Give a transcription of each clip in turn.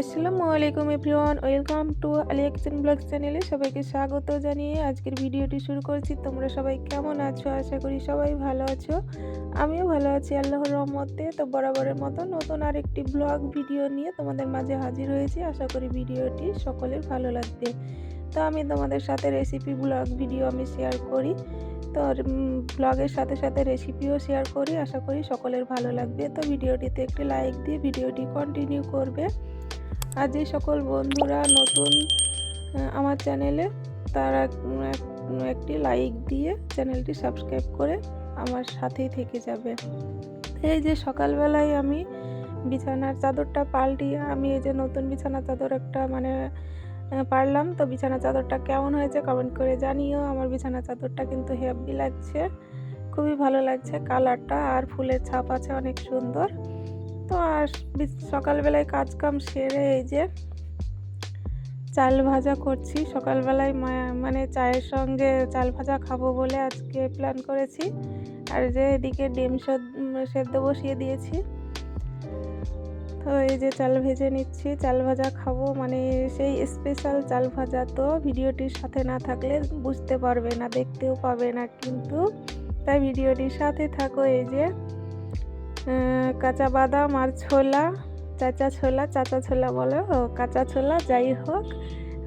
আসসালামু আলাইকুম everyone, welcome to Aliya kitchen blog চ্যানেলে সবাইকে স্বাগত জানিয়ে আজকের ভিডিওটি শুরু করছি। তোমরা সবাই কেমন আছো? আশা করি সবাই ভালো আছো। আমিও ভালো আছি, আল্লাহর রহমতে। তো বরাবরের মতো নতুন আরেকটি ব্লগ ভিডিও নিয়ে তোমাদের মাঝে হাজির হয়েছি। আশা করি ভিডিওটি সকলের ভালো লাগবে। তো আমি তোমাদের সাথে রেসিপি ব্লগ ভিডিও আমি শেয়ার করি। তো ব্লগের সাথে সাথে রেসিপিও শেয়ার করি। আশা করি সকলের ভালো লাগবে। তো ভিডিওটিতে একটি লাইক দিয়ে ভিডিওটি কন্টিনিউ করবে। আর যে সকল বন্ধুরা নতুন আমার চ্যানেলে, তারা একটি লাইক দিয়ে চ্যানেলটি সাবস্ক্রাইব করে আমার সাথেই থেকে যাবে। এই যে সকালবেলায় আমি বিছানার চাদরটা পাল্টিয়ে, আমি এই যে নতুন বিছানার চাদর একটা মানে পারলাম। তো বিছানা চাদরটা কেমন হয়েছে কমেন্ট করে জানিও। আমার বিছানা চাদরটা কিন্তু হেভি লাগছে, খুবই ভালো লাগছে। কালারটা আর ফুলের ছাপ আছে অনেক সুন্দর। তো আর সকালবেলায় কাজ কাম সেরে এই যে চাল ভাজা করছি। সকালবেলায় মানে চায়ের সঙ্গে চাল ভাজা খাব বলে আজকে প্ল্যান করেছি। আর যে এদিকে ডিম সদ- সেদ্ধ বসিয়ে দিয়েছি। তো এই যে চাল ভেজে নিচ্ছি, চাল ভাজা খাব। মানে সেই স্পেশাল চাল ভাজা তো ভিডিওটির সাথে না থাকলে বুঝতে পারবে না, দেখতেও পাবে না কিন্তু। তাই ভিডিওটির সাথে থাকো এই যে। কাঁচা বাদাম আর ছোলা, চাচা ছোলা চাচা ছোলা বলো কাঁচা ছোলা, যাই হোক।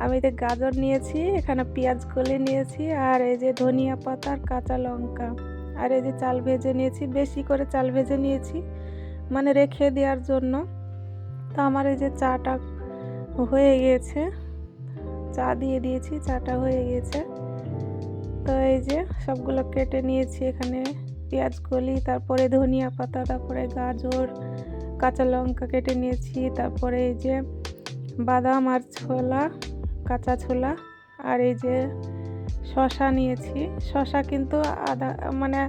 আমি তো গাজর নিয়েছি, এখানে পেঁয়াজ কলে নিয়েছি, আর এই যে ধনিয়া পাতা আর কাঁচা লঙ্কা। আর এই যে চাল ভেজে নিয়েছি, বেশি করে চাল ভেজে নিয়েছি মানে রেখে দেওয়ার জন্য। তো আমার এই যে চাটা হয়ে গিয়েছে চা দিয়ে দিয়েছি, চাটা হয়ে গিয়েছে তো এই যে সবগুলো কেটে নিয়েছি এখানে। পেঁয়াজ, কলি, তারপরে ধনিয়া পাতা, তারপরে গাজর, কাঁচা লঙ্কা কেটে নিয়েছি, তারপরে এই যে বাদাম আর ছোলা, কাঁচা ছোলা আর এই যে শশা নিয়েছি। শশা কিন্তু আধা মানে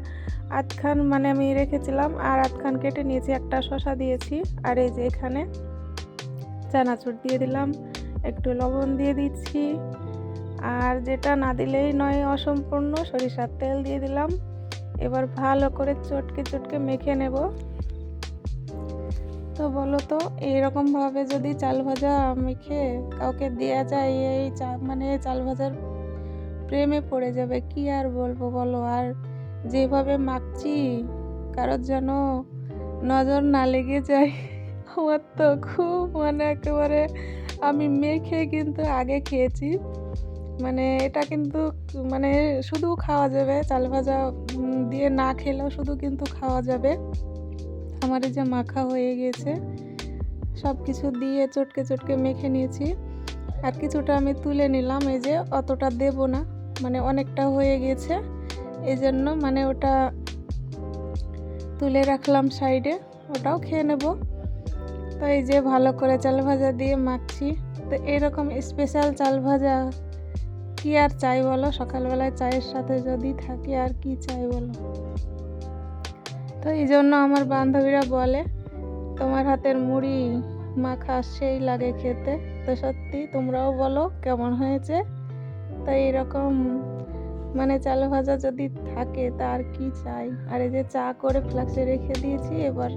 আধখান মানে আমি রেখেছিলাম আর আধখান কেটে নিয়েছি, একটা শশা দিয়েছি। আর এই যে এখানে চানাচুর দিয়ে দিলাম, একটু লবণ দিয়ে দিচ্ছি। আর যেটা না দিলেই নয়, অসম্পূর্ণ সরিষার তেল দিয়ে দিলাম। এবার ভালো করে চটকে চটকে মেখে নেব। তো বলো তো এইরকমভাবে যদি চাল ভাজা মেখে কাউকে দেয়া যায়, এই চা মানে চাল ভাজার প্রেমে পড়ে যাবে, কি আর বলব বলো? আর যেভাবে মাখছি, কারোর যেন নজর না লেগে যায়, আমার তো খুব মানে একেবারে আমি মেখে কিন্তু আগে খেয়েছি। মানে এটা কিন্তু মানে শুধু খাওয়া যাবে, চাল ভাজা দিয়ে না খেলেও শুধু কিন্তু খাওয়া যাবে। আমার যে মাখা হয়ে গেছে সব কিছু দিয়ে চটকে চটকে মেখে নিয়েছি। আর কিছুটা আমি তুলে নিলাম, এই যে অতটা দেব না মানে অনেকটা হয়ে গেছে। এই জন্য মানে ওটা তুলে রাখলাম সাইডে, ওটাও খেয়ে নেব। তো এই যে ভালো করে চাল ভাজা দিয়ে মাখছি। তো এরকম স্পেশাল চাল ভাজা কি আর চাই বলো? সকালবেলায় চায়ের সাথে যদি থাকে আর কি চাই বলো? তো এই জন্য আমার বান্ধবীরা বলে, তোমার হাতের মুড়ি মাখা সেই লাগে খেতে। তো সত্যি তোমরাও বলো কেমন হয়েছে? তো এইরকম মানে চাল ভাজা যদি থাকে তা আর কি চাই? আর এই যে চা করে ফ্লাক্সে রেখে দিয়েছি, এবার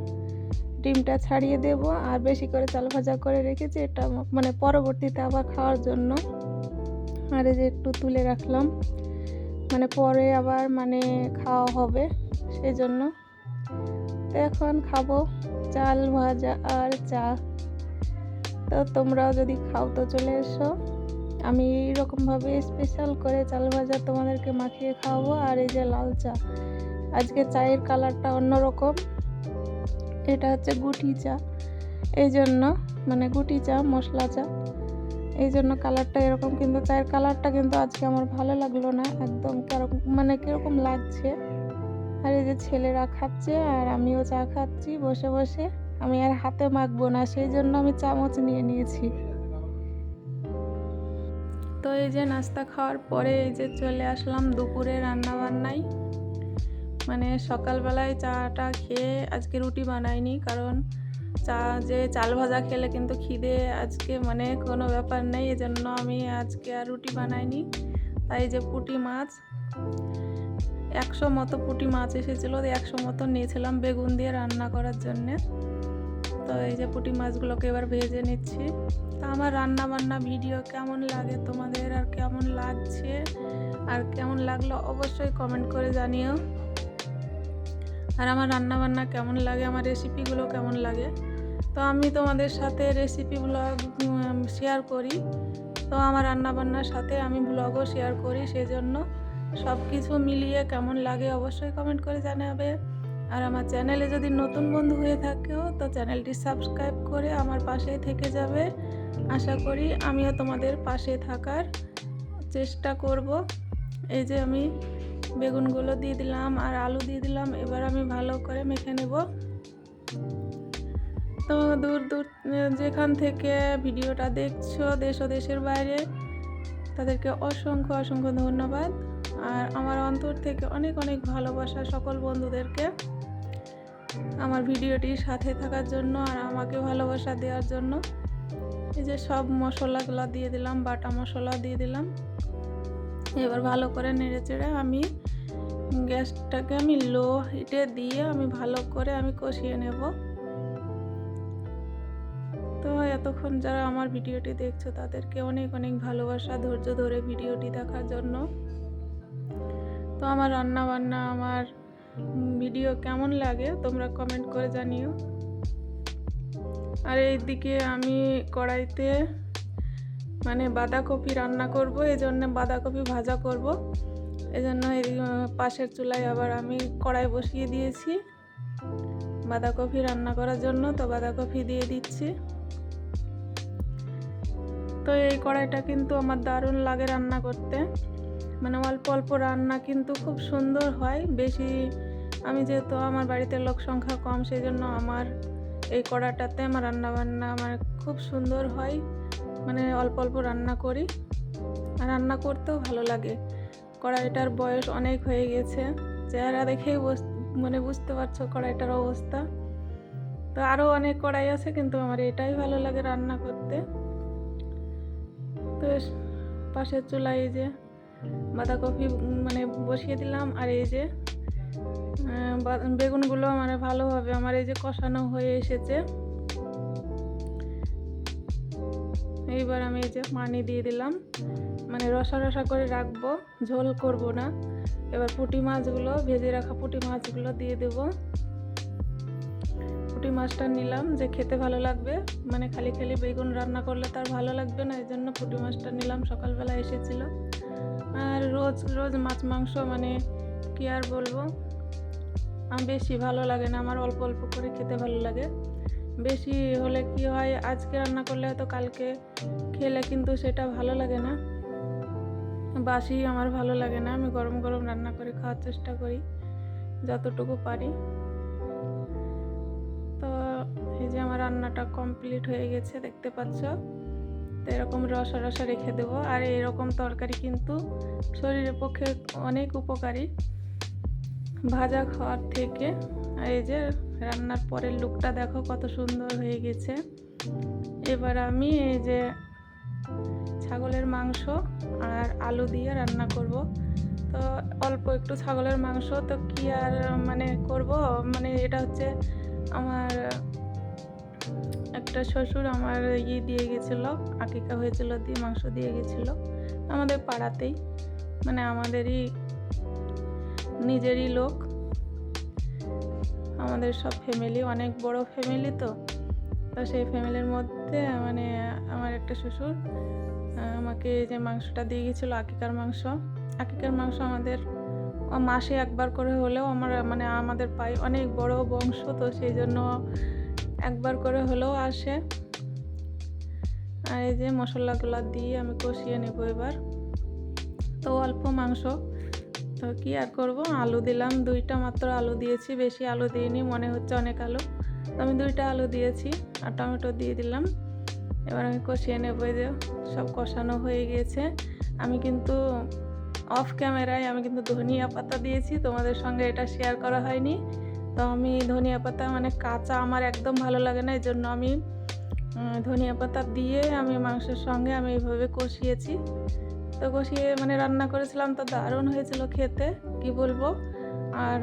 ডিমটা ছাড়িয়ে দেব। আর বেশি করে চাল ভাজা করে রেখেছি এটা মানে পরবর্তীতে আবার খাওয়ার জন্য। আর এই যে একটু তুলে রাখলাম। মানে পরে আবার মানে খাওয়া হবে সেই জন্য তো এখন খাব চাল ভাজা আর চা। তো তোমরাও যদি খাও তো চলে এসো। আমি এইরকমভাবে স্পেশাল করে চাল ভাজা তোমাদেরকে মাখিয়ে খাওয়াবো আর এই যে লাল চা। আজকে চায়ের কালারটা অন্যরকম। এটা হচ্ছে গুটি চা। এই জন্য মানে গুটি চা, মশলা চা। এই জন্য কালারটা এরকম কিন্তু চায়ের কালারটা কিন্তু আজকে আমার ভালো লাগল না, একদম মানে কীরকম লাগছে। আর এই যে ছেলেরা খাচ্ছে, আর আমিও চা খাচ্ছি বসে বসে, আমি আর হাতে মাখবো না সেই জন্য আমি চামচ নিয়ে নিয়েছি। তো এই যে নাস্তা খাওয়ার পরে এই যে চলে আসলাম দুপুরে রান্না বান্নায় মানে সকালবেলায় চাটা খেয়ে আজকে রুটি বানাইনি, কারণ চা, যে চাল ভাজা খেলে কিন্তু খিদে আজকে মানে কোনো ব্যাপার নেই, এজন্য আমি আজকে আর রুটি বানাইনি। তাই যে পুঁটি মাছ, একশো মতো পুঁটি মাছ এসেছিল একশো মতো নিয়েছিলাম বেগুন দিয়ে রান্না করার জন্যে। তো এই যে পুঁটি মাছগুলোকে এবার ভেজে নিচ্ছি। তো আমার রান্না বান্না ভিডিও কেমন লাগে তোমাদের, আর কেমন লাগছে? আর কেমন লাগল অবশ্যই কমেন্ট করে জানিও। আর আমার রান্না বান্না কেমন লাগে, আমার রেসিপিগুলো কেমন লাগে? তো আমি তোমাদের সাথে রেসিপি ব্লগ শেয়ার করি। তো আমার রান্না বান্নার সাথে আমি ব্লগও শেয়ার করি সেই জন্য সব কিছু মিলিয়ে কেমন লাগে অবশ্যই কমেন্ট করে জানাবে। আর আমার চ্যানেলে যদি নতুন বন্ধু হয়ে থাকেও, তো চ্যানেলটি সাবস্ক্রাইব করে আমার পাশে থেকে যাবে। আশা করি আমিও তোমাদের পাশে থাকার চেষ্টা করব। এই যে আমি বেগুনগুলো দিয়ে দিলাম আর আলু দিয়ে দিলাম, এবার আমি ভালো করে মেখে নেব। দূর দূর যেখান থেকে ভিডিওটা দেখছ দেশ ও দেশের বাইরে, তাদেরকে অসংখ্য অসংখ্য ধন্যবাদ। আর আমার অন্তর থেকে অনেক অনেক ভালোবাসা সকল বন্ধুদেরকে আমার ভিডিওটির সাথে থাকার জন্য আর আমাকে ভালোবাসা দেওয়ার জন্য। এই যে সব মশলাগুলো দিয়ে দিলাম, বাটা মশলা দিয়ে দিলাম। এবার ভালো করে নেড়ে চেড়ে আমি গ্যাসটাকে আমি লো হিটে দিয়ে আমি ভালো করে আমি কষিয়ে নেব। এতক্ষণ যারা আমার ভিডিওটি দেখছ, তাদেরকে অনেক অনেক ভালোবাসা, ধৈর্য ধরে ভিডিওটি দেখার জন্য। তো আমার রান্না বান্না আমার ভিডিও কেমন লাগে তোমরা কমেন্ট করে জানিও। আর এইদিকে আমি কড়াইতে মানে বাঁধাকপি রান্না করব এই জন্য বাঁধাকপি ভাজা করব। এই জন্য এই পাশের চুলায় আবার আমি কড়াই বসিয়ে দিয়েছি। বাঁধাকপি রান্না করার জন্য তো বাঁধাকপি দিয়ে দিচ্ছি। তো এই কড়াইটা কিন্তু আমার দারুণ লাগে রান্না করতে। মানে অল্প অল্প রান্না কিন্তু খুব সুন্দর হয়। বেশি আমি যেহেতু আমার বাড়িতে লোক সংখ্যা কম সেই জন্য আমার এই কড়াটাতে আমার রান্না বান্না আমার খুব সুন্দর হয়। মানে অল্প অল্প রান্না করি। আর রান্না করতেও ভালো লাগে। কড়াইটার বয়স অনেক হয়ে গেছে। চেহারা দেখেই মানে বুঝতে পারছ কড়াইটার অবস্থা। তো আরও অনেক কড়াই আছে, কিন্তু আমার এটাই ভালো লাগে রান্না করতে। তো পাশের চুলা এই যে বাঁধাকপি মানে বসিয়ে দিলাম আর এই যে বেগুনগুলো মানে ভালোভাবে আমার এই যে কষানো হয়ে এসেছে। এইবার আমি এই যে পানি দিয়ে দিলাম। মানে রসা রসা করে রাখব, ঝোল করব না। এবার পুঁটি মাছগুলো, ভেজে রাখা পুঁটি মাছগুলো দিয়ে দেব। পুঁটি মাছটা নিলাম যে খেতে ভালো লাগবে। মানে খালি খালি বেগুন রান্না করলে তার ভালো লাগবে না এই জন্য পুঁটি মাছটা নিলাম, সকালবেলা এসেছিল। আর রোজ রোজ মাছ মাংস মানে কি আর বলব? আমার বেশি ভালো লাগে না, আমার অল্প অল্প করে খেতে ভালো লাগে। বেশি হলে কি হয়, আজকে রান্না করলে হয়তো কালকে খেলে কিন্তু সেটা ভালো লাগে না। বাসি আমার ভালো লাগে না, আমি গরম গরম রান্না করে খাওয়ার চেষ্টা করি, যতটুকু পারি। যে আমার রান্নাটা কমপ্লিট হয়ে গেছে, দেখতে পাচ্ছ? তো এরকম রসা রসা রেখে দেবো। আর এরকম তরকারি কিন্তু শরীরের পক্ষে অনেক উপকারী। ভাজা খাওয়ার থেকে। আর এই যে রান্নার পরের লুকটা দেখো, কত সুন্দর হয়ে গেছে। এবার আমি এই যে ছাগলের মাংস আর আলু দিয়ে রান্না করব। তো অল্প একটু ছাগলের মাংস, তো কি আর মানে করব? মানে এটা হচ্ছে আমার একটা শ্বশুর আমার ইয়ে দিয়ে গেছিল, আকিকা হয়েছিল, দিয়ে মাংস দিয়ে গেছিল আমাদের পাড়াতেই। মানে আমাদেরই, নিজেরই লোক। আমাদের সব ফ্যামিলি অনেক বড় ফ্যামিলি তো। তো সেই ফ্যামিলির মধ্যে মানে আমার একটা শ্বশুর আমাকে যে মাংসটা দিয়ে গেছিল, আকিকার মাংস। আকিকার মাংস আমাদের মাসে একবার করে হলেও আমার মানে আমাদের পাই অনেক বড় বংশ তো সেই জন্য একবার করে হলেও আসে। আর এই যে মশলাগুলো দিয়ে আমি কষিয়ে নেব এবার। তো অল্প মাংস। তো কি আর করব? আলু দিলাম। দুইটা মাত্র আলু দিয়েছি। বেশি আলু দিইনি, মনে হচ্ছে অনেক আলু। তো আমি দুইটা আলু দিয়েছি আর টমেটো দিয়ে দিলাম। এবার আমি কষিয়ে নেব যে সব কষানো হয়ে গিয়েছে আমি কিন্তু অফ ক্যামেরায় আমি কিন্তু ধনিয়া পাতা দিয়েছি। তোমাদের সঙ্গে এটা শেয়ার করা হয়নি। তো আমি ধনিয়া পাতা মানে কাঁচা আমার একদম ভালো লাগে না এই জন্য আমি ধনিয়া পাতা দিয়ে আমি মাংসের সঙ্গে আমি এইভাবে কষিয়েছি। তো কষিয়ে মানে রান্না করেছিলাম, তো দারুণ হয়েছিল খেতে, কি বলব? আর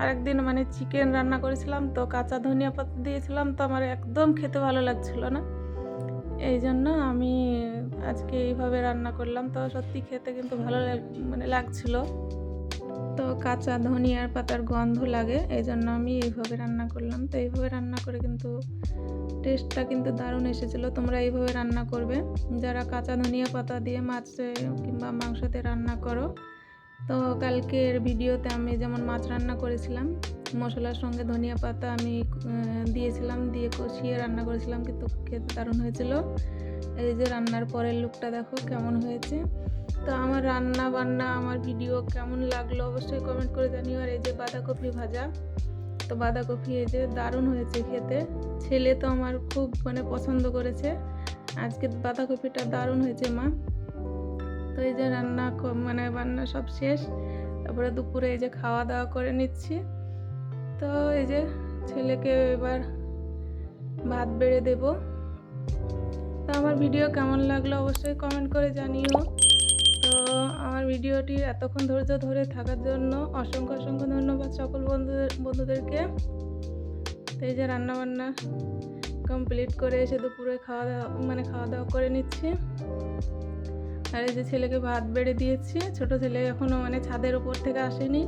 আরেকদিন মানে চিকেন রান্না করেছিলাম, তো কাঁচা ধনিয়া পাতা দিয়েছিলাম, তো আমার একদম খেতে ভালো লাগছিল না। এই জন্য আমি আজকে এইভাবে রান্না করলাম, তো সত্যি খেতে কিন্তু ভালো মানে লাগছিল। তো কাঁচা ধনিয়ার পাতার গন্ধ লাগে এই জন্য আমি এইভাবে রান্না করলাম। তো এইভাবে রান্না করে কিন্তু টেস্টটা কিন্তু দারুণ এসেছিল। তোমরা এইভাবে রান্না করবে। যারা কাঁচা ধনিয়া পাতা দিয়ে মাছে কিংবা মাংসতে রান্না করো, তো কালকের ভিডিওতে আমি যেমন মাছ রান্না করেছিলাম, মশলার সঙ্গে ধনিয়া পাতা আমি দিয়েছিলাম, দিয়ে কষিয়ে রান্না করেছিলাম, কিন্তু খেতে দারুণ হয়েছিল। এই যে রান্নার পরের লুকটা দেখো কেমন হয়েছে। তো আমার রান্না বান্না, আমার ভিডিও কেমন লাগল অবশ্যই কমেন্ট করে জানিও। আর এই যে বাঁধাকপি ভাজা, তো বাঁধাকপি এই যে দারুণ হয়েছে খেতে। ছেলে তো আমার খুব মানে পছন্দ করেছে। আজকে বাঁধাকপিটা দারুণ হয়েছে মা। তো এই যে রান্না মানে বান্না সব শেষ। তারপরে দুপুরে এই যে খাওয়া দাওয়া করে নিচ্ছি। তো এই যে ছেলেকে এবার ভাত বেড়ে দেব। তো আমার ভিডিও কেমন লাগল অবশ্যই কমেন্ট করে জানিও। আমার ভিডিওটি এতক্ষণ ধৈর্য ধরে থাকার জন্য অসংখ্য অসংখ্য ধন্যবাদ সকল বন্ধুদের, বন্ধুদেরকে। তো এই যে রান্না বান্না কমপ্লিট করে এসে দুপুরে খাওয়া দাওয়া মানে খাওয়া দাওয়া করে নিচ্ছি। আর এই যে ছেলেকে ভাত বেড়ে দিয়েছি, ছোট ছেলে এখনও মানে ছাদের উপর থেকে আসেনি।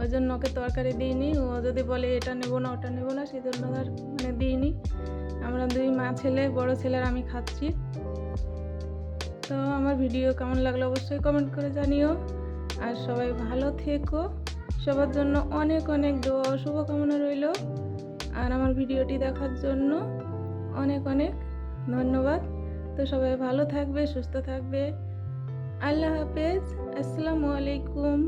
ওই জন্য ওকে তরকারি দিইনি। ও যদি বলে এটা নেব না, ওটা নেব না সেই জন্য আর মানে দিইনি। আমরা দুই মা ছেলে, বড় ছেলের আমি খাচ্ছি। তো আমার ভিডিও কেমন লাগল অবশ্যই কমেন্ট করে জানিও। আর সবাই ভালো থেকো। সবার জন্য অনেক অনেক দোয়া ও শুভকামনা রইল। আর আমার ভিডিওটি দেখার জন্য অনেক অনেক ধন্যবাদ। তো সবাই ভালো থাকবে, সুস্থ থাকবে। আল্লাহ হাফেজ। আসসালামু আলাইকুম।